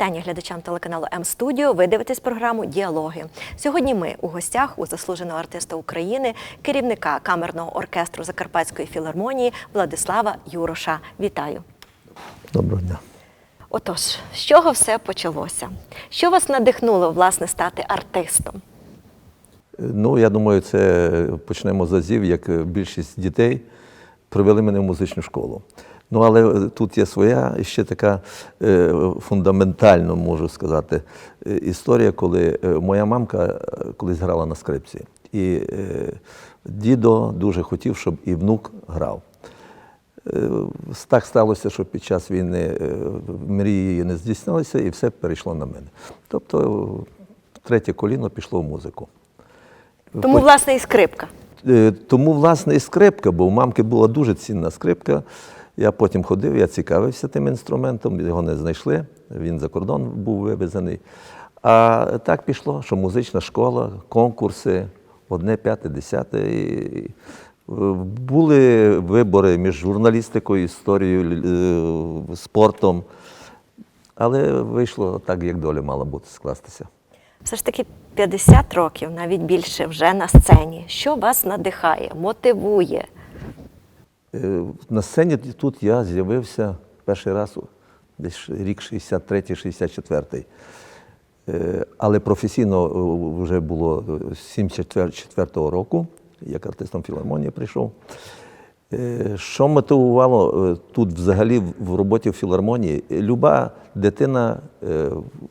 Вітання глядачам телеканалу М Студіо. Ви дивитесь програму Діалоги. Сьогодні ми у гостях у заслуженого артиста України, керівника камерного оркестру Закарпатської філармонії Владислава Юроша. Вітаю! Доброго дня. Отож, з чого все почалося? Що вас надихнуло власне стати артистом? Ну, я думаю, це почнемо з азів, як більшість дітей привели мене в музичну школу. Ну, але тут є своя ще така е, фундаментальна, можу сказати, е, історія, коли е, моя мамка е, колись грала на скрипці. І е, дідо дуже хотів, щоб і внук грав. Е, Так сталося, що під час війни е, мрії її не здійснилися, і все перейшло на мене. Тобто третє коліно пішло в музику. Тому, власне, і скрипка. Е, Тому, власне, і скрипка, бо у мамки була дуже цінна скрипка. Я потім ходив, я цікавився тим інструментом, його не знайшли, він за кордон був вивезений. А так пішло, що музична школа, конкурси, одне, п'яте, десяте. І е, були вибори між журналістикою, історією, е, спортом. Але вийшло так, як доля мала бути скластися. Все ж таки 50 років, навіть більше, вже на сцені. Що вас надихає, мотивує? Е, На сцені тут я з'явився перший раз десь рік 63-64. Е, Але професійно е, вже було з 74 року, як артистом філармонії прийшов. Що мотивувало тут взагалі в- роботі в філармонії? Люба дитина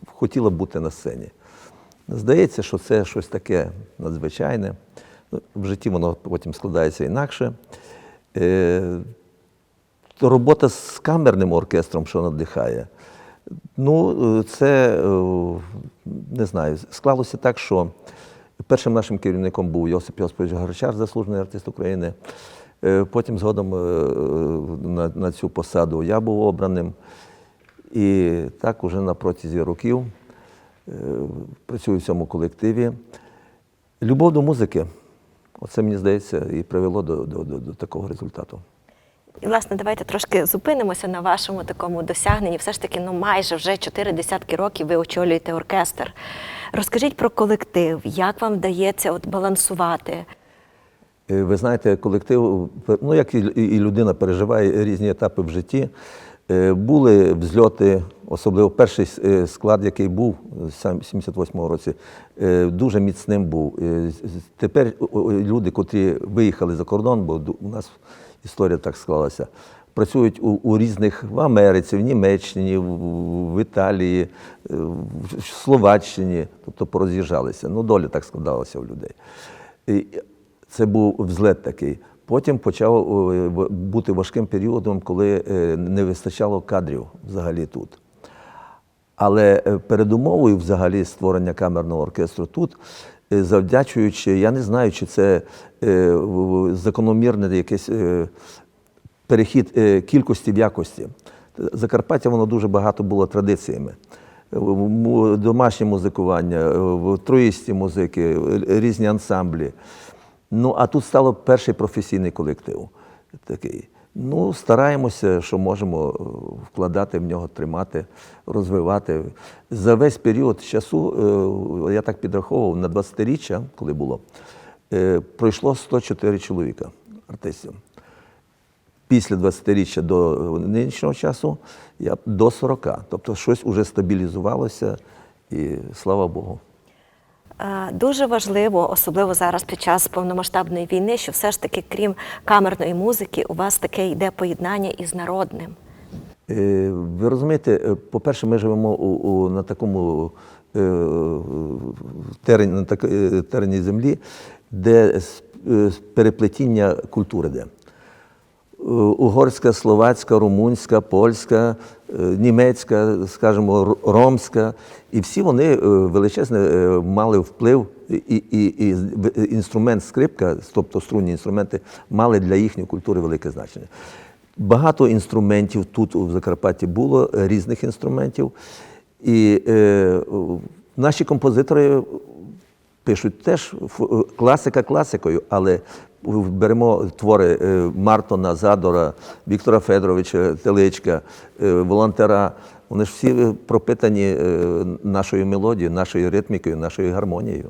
хотіла бути на сцені. Здається, що це щось таке надзвичайне. Ну, В житті воно потім складається інакше. Е, робота з камерним оркестром, що надихає. Ну, е, це е, не знаю, склалося так, що першим нашим керівником був Йосип Йосипович Гарчар, заслужений артист України. Потім згодом на, на цю посаду я був обраним. І так уже на протязі років працюю в цьому колективі. Любов до музики, оце мені здається, і привело до, до, до, до такого результату. І, власне, давайте трошки зупинимося на вашому такому досягненні. Все ж таки, ну майже вже чотири десятки років ви очолюєте оркестр. Розкажіть про колектив, як вам вдається от балансувати? Е, Ви знаєте, колектив, ну як і і людина переживає різні етапи в житті. Е, Були взльоти, особливо перший е, склад, який був в 78-му році, е, дуже міцним був. Тепер люди, котрі виїхали за кордон, бо у нас історія так склалася, працюють у, у різних в Америці, в Німеччині, в, в Італії, в Словаччині, тобто пороз'їжджалися. Ну, доля так складалася у людей. Це був взлет такий. Потім почав е, бути важким періодом, коли е, не вистачало кадрів взагалі тут. Але е, передумовою взагалі створення камерного оркестру тут, завдячуючи, я не знаю, чи це якесь е, перехід кількості в якості. Закарпаття воно дуже багато було традиціями. Домашнє музикування, в троїсті музики, різні ансамблі. Ну, а тут стало перший професійний колектив такий. Ну, стараємося, що можемо е, вкладати в нього, тримати, розвивати. За весь період часу, е, я так підраховував, на 20-річчя, коли було, е, пройшло 104 чоловіка артистів. Після 20-річчя до нинішнього часу я до 40. Тобто щось вже стабілізувалося, і слава Богу. Е, Дуже важливо, особливо зараз під час повномасштабної війни, що все ж таки, крім камерної музики, у вас таке йде поєднання із народним. Е, Ви розумієте, е, по-перше, ми живемо у, у, на такому терені, на так, терені землі, де переплетіння культури де. Е, Угорська, словацька, румунська, польська, е, німецька, скажімо, ромська. І всі вони е, величезне мали вплив, і, і, і інструмент скрипка, тобто струнні інструменти, мали для їхньої культури велике значення. Багато інструментів тут у Закарпатті було, різних інструментів. І е, наші композитори пишуть теж класика класикою, але беремо твори е, Мартона, Задора, Віктора Федоровича, Теличка, е, Волонтера. Вони ж всі пропитані е, нашою мелодією, нашою ритмікою, нашою гармонією.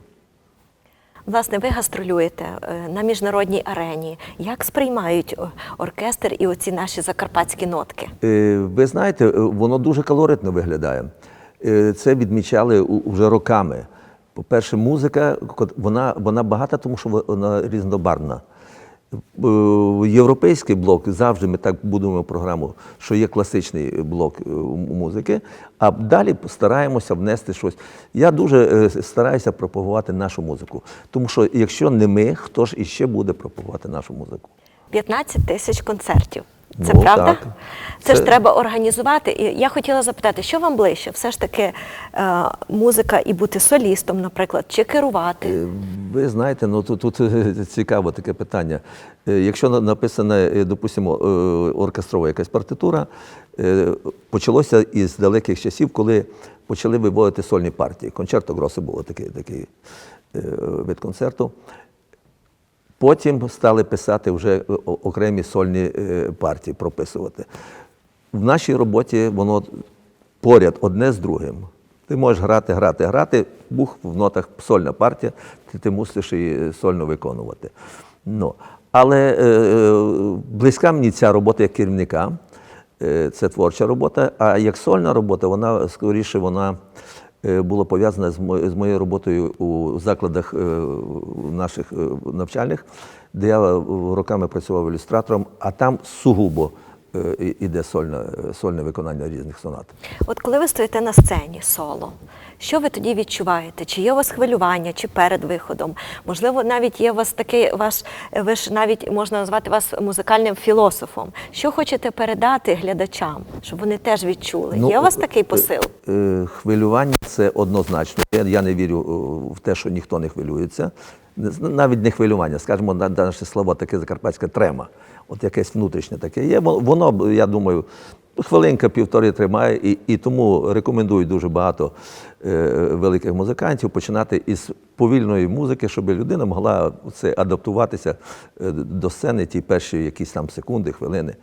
Власне, ви гастролюєте на міжнародній арені. Як сприймають оркестр і оці наші закарпатські нотки? Ви знаєте, воно дуже калоритно виглядає. Це відмічали вже роками. По-перше, музика вона, вона багата, тому що вона різнобарвна. Е, Європейський блок завжди ми так будуємо програму, що є класичний блок е, музики, а далі стараємося внести щось. Я дуже е, стараюся пропагувати нашу музику, тому що якщо не ми, хто ж іще буде пропагувати нашу музику? 15 тисяч концертів. Це Ну, правда? так. Це, ж треба організувати. І я хотіла запитати, що вам ближче? Все ж таки е, музика і бути солістом, наприклад, чи керувати? Е, Ви знаєте, ну тут, тут е, цікаве таке питання. Е, Якщо написана, допустимо, е, оркестрова якась партитура, е, почалося із далеких часів, коли почали виводити сольні партії. Концерто Гроси було такий, такий е, вид концерту. Потім стали писати вже окремі сольні е, партії, прописувати. В нашій роботі воно поряд одне з другим. Ти можеш грати, грати, грати, бух в нотах сольна партія, ти, ти мусиш її сольно виконувати. Ну, але е, е, близька мені ця робота як керівника, е, це творча робота, а як сольна робота, вона скоріше вона е, пов'язане пов'язана з, мо- з моєю роботою у закладах е, наших е, навчальних, де я роками працював ілюстратором, а там сугубо іде сольне, сольне виконання різних сонат. От коли ви стоїте на сцені соло, що ви тоді відчуваєте? Чи є у вас хвилювання, чи перед виходом? Можливо, навіть є у вас такий ваш, ви ж навіть можна назвати вас музикальним філософом. Що хочете передати глядачам, щоб вони теж відчули? Ну, є у вас такий посил? Е, е, Хвилювання це однозначно. Я, не вірю е, в те, що ніхто не хвилюється. Навіть не хвилювання, скажімо, на на наше слово таке закарпатське трема. От якесь внутрішнє таке є. Воно, я думаю, хвилинка півтори тримає, і, і тому рекомендую дуже багато е, великих музикантів починати із повільної музики, щоб людина могла це адаптуватися е, до сцени ті перші якісь там секунди, хвилини.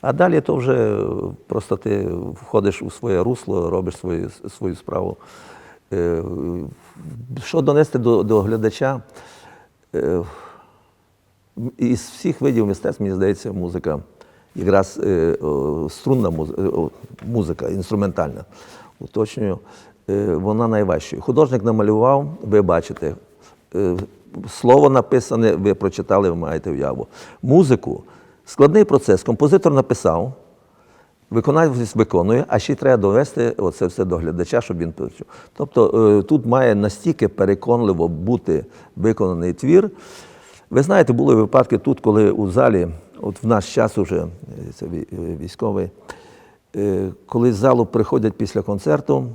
А далі то вже просто ти входиш у своє русло, робиш свою, свою справу. Е, Що донести до, до глядача? Е, Із всіх видів мистецтв, мені здається, музика, якраз е, струнна музика, музика, інструментальна, уточнюю, е, вона найважча. Художник намалював, ви бачите, е, слово написане, ви прочитали, ви маєте уяву. Музику складний процес. Композитор написав, Виконавець виконує, а ще й треба довести оце все до глядача, щоб він почув. Тобто е, тут має настільки переконливо бути виконаний твір. Ви знаєте, були випадки тут, коли у залі, от в наш час уже, е, це е, військовий, е, коли з залу приходять після концерту,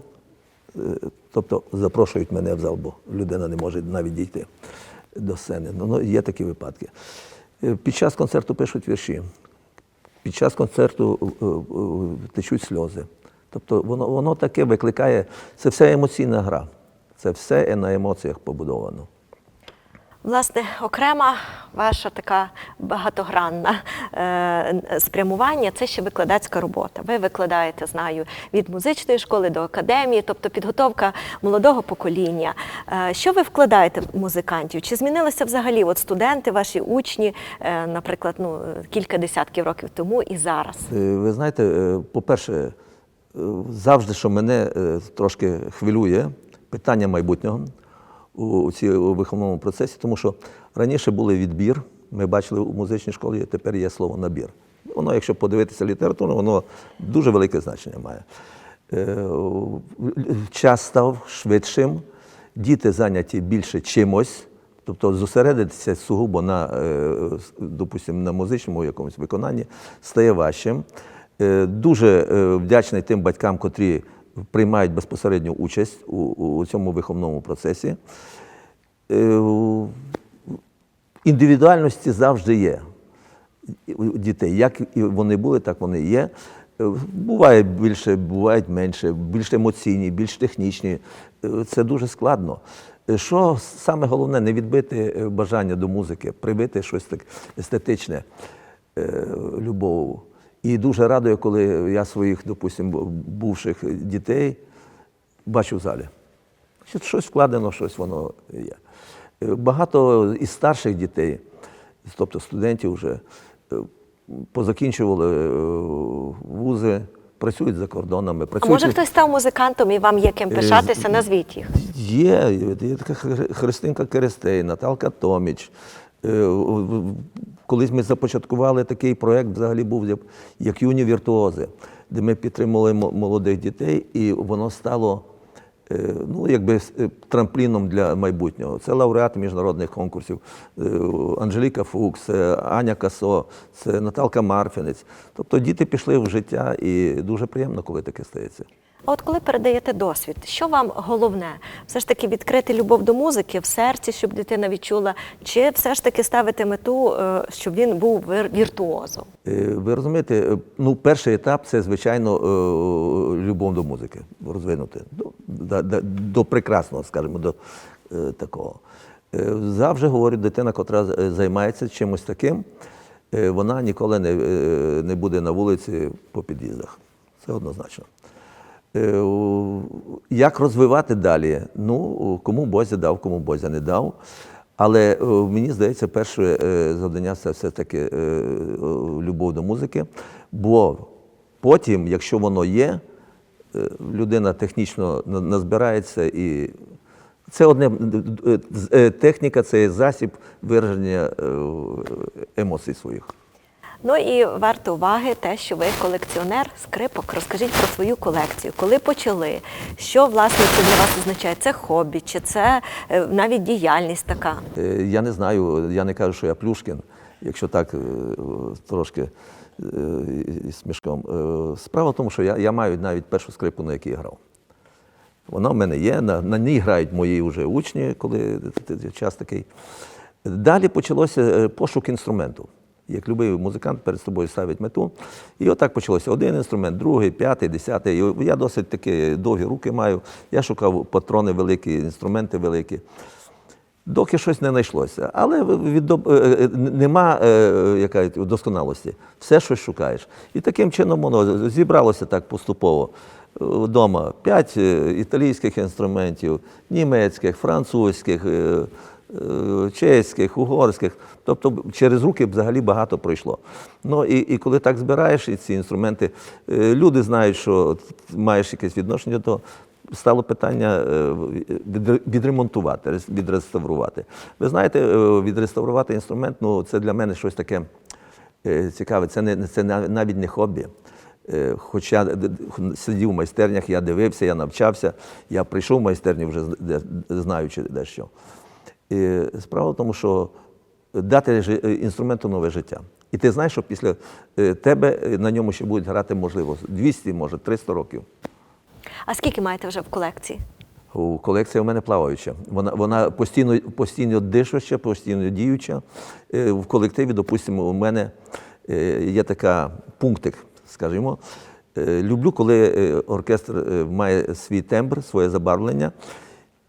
тобто запрошують мене в зал, бо людина не може навіть дійти до сцени. Ну, ну, є такі випадки. Під час концерту пишуть вірші під час концерту течуть сльози. Тобто воно, воно таке викликає, це все емоційна гра. Це все на емоціях побудовано. Власне, окрема ваша така багатогранна е, спрямування це ще викладацька робота. Ви викладаєте, знаю, від музичної школи до академії, тобто підготовка молодого покоління. Е, що ви вкладаєте в музикантів? Чи змінилися взагалі от студенти, ваші учні, е, наприклад, ну, кілька десятків років тому і зараз? Е, Ви знаєте, е, по-перше, е, завжди, що мене трошки хвилює питання майбутнього у цій виховному процесі, тому що раніше був відбір, ми бачили у музичній школі, тепер є слово набір. Воно, якщо подивитися літературу, воно дуже велике значення має. Е, Час став швидшим, діти зайняті більше чимось, тобто зосередитися сугубо на, е, допустимо, на музичному якомусь виконанні стає важчим. Е, Дуже вдячний тим батькам, котрі приймають безпосередню участь у, у цьому виховному процесі. Е, Індивідуальності завжди є у дітей. Як вони були, так вони є. Е, Буває більше, бувають менше, більш емоційні, більш технічні. Е, Це дуже складно. Що саме головне, не відбити бажання до музики, привити щось так естетичне, е, любов. І дуже радує, коли я своїх, допустимо, бувших дітей бачу в залі. Що Щось вкладено, щось воно є. Е, Багато із старших дітей, тобто студентів вже е, позакінчували е, вузи, працюють за кордонами. А може хтось став музикантом і вам є ким пишатися? Назвіть їх. Є, є така Христинка Керестей, Наталка Томіч. Колись ми започаткували такий проєкт, взагалі був як- як юні віртуози, де ми підтримували молодих дітей, і воно стало е, ну, якби е, трампліном для майбутнього. Це лауреати міжнародних конкурсів. Е, Анжеліка Фукс, Аня Касо, це Наталка Марфінець. Тобто діти пішли в життя, і дуже приємно, коли таке стається. А от коли передаєте досвід, що вам головне? Все ж таки відкрити любов до музики в серці, щоб дитина відчула, чи все ж таки ставити мету, е, щоб він був віртуозом? Е, Ви розумієте, е, ну, перший етап це, звичайно, любов до музики, розвинути до, до, до, до прекрасного, скажімо, до такого. Завжди говорю, дитина, котра займається чимось таким, вона ніколи не, не буде на вулиці по під'їздах. Це однозначно. Е, Як розвивати далі? Ну, кому Бозя дав, кому Бозя не дав. Але е, мені здається, перше е, завдання це все-таки любов до музики. Бо потім, якщо воно є, людина технічно назбирається і. Це одне техніка, це засіб вираження емоцій своїх. Ну і варто уваги те, що ви колекціонер скрипок. Розкажіть про свою колекцію. Коли почали? Що власне це для вас означає? Це хобі, чи це е, навіть діяльність така? Е, Я не знаю, я не кажу, що я Плюшкін, якщо так е, трошки смішком. Справа в тому, що я, я маю навіть першу скрипку, на якій я грав. Вона в мене є, на, на ній грають мої вже учні, коли час такий. Далі почалося пошук інструменту. Як любий музикант перед собою ставить мету. І отак почалося. Один інструмент, другий, п'ятий, десятий. Я досить таки довгі руки маю. Я шукав патрони великі, інструменти великі. Доки щось не знайшлося. Але від, е, е, нема е, яка, досконалості. Все щось шукаєш. І таким чином воно зібралося так поступово. Вдома п'ять італійських інструментів, німецьких, французьких, чеських, угорських. Тобто через руки взагалі багато пройшло. Ну і, і коли так збираєш і ці інструменти, е, люди знають, що маєш якесь відношення до. Стало питання е, відремонтувати, відреставрувати. Ви знаєте, е, відреставрувати інструмент ну, це для мене щось таке е, цікаве. Це, не, це навіть не хобі. Е, Хоча сидів в майстернях, я дивився, я навчався, я прийшов в майстерню вже знаючи дещо. І справа в тому, що дати е, інструменту нове життя. І ти знаєш, що після е, тебе е, на ньому ще будуть грати, можливо, 200, може, 300 років. А скільки маєте вже в колекції? У колекція у мене плаваюча. Вона, вона постійно, постійно дишуща, постійно діюча. В колективі, допустимо, у мене є така пунктик, скажімо. Люблю, коли оркестр має свій тембр, своє забарвлення.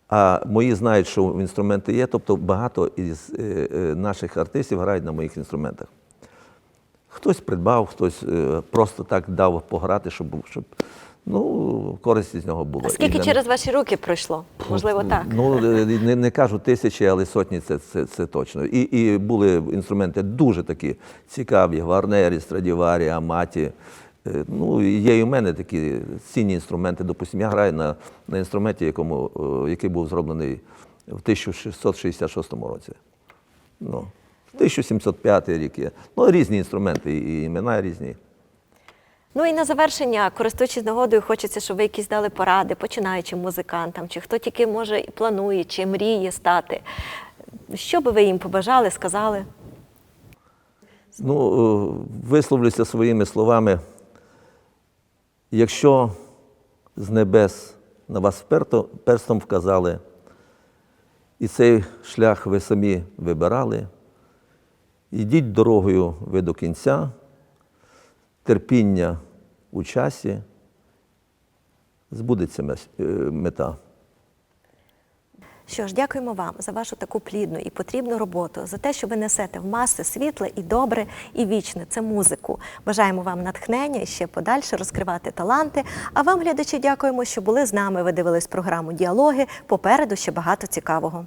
А мої знають, що інструменти є, тобто багато із е, е, наших артистів грають на моїх інструментах. Хтось придбав, хтось е, просто так дав пограти, щоб, щоб ну, користь з нього була. А скільки для через ваші руки пройшло? Можливо, так. Ну, не, не кажу тисячі, але сотні це, це, це точно. І, і були інструменти дуже такі цікаві: Варнері, Страдіварі, Аматі. Е, Ну, є і в мене такі цінні інструменти. Допустимо, я граю на, на інструменті, якому, е, який був зроблений в 1666 році. Ну, 1705 рік є. Ну, різні інструменти, і імена різні. Ну і на завершення, користуючись нагодою, хочеться, щоб ви якісь дали поради починаючим музикантам, чи хто тільки може і планує, чи мріє стати. Що би ви їм побажали, сказали? Ну, е, висловлюся своїми словами. Якщо з небес на вас перстом вказали, і цей шлях ви самі вибирали, йдіть дорогою ви до кінця, терпіння у часі, збудеться е, мета. Що ж, дякуємо вам за вашу таку плідну і потрібну роботу, за те, що ви несете в маси світле і добре, і вічне. Це музику. Бажаємо вам натхнення і ще подальше розкривати таланти. А вам, глядачі, дякуємо, що були з нами. Ви дивились програму Діалоги. Попереду ще багато цікавого.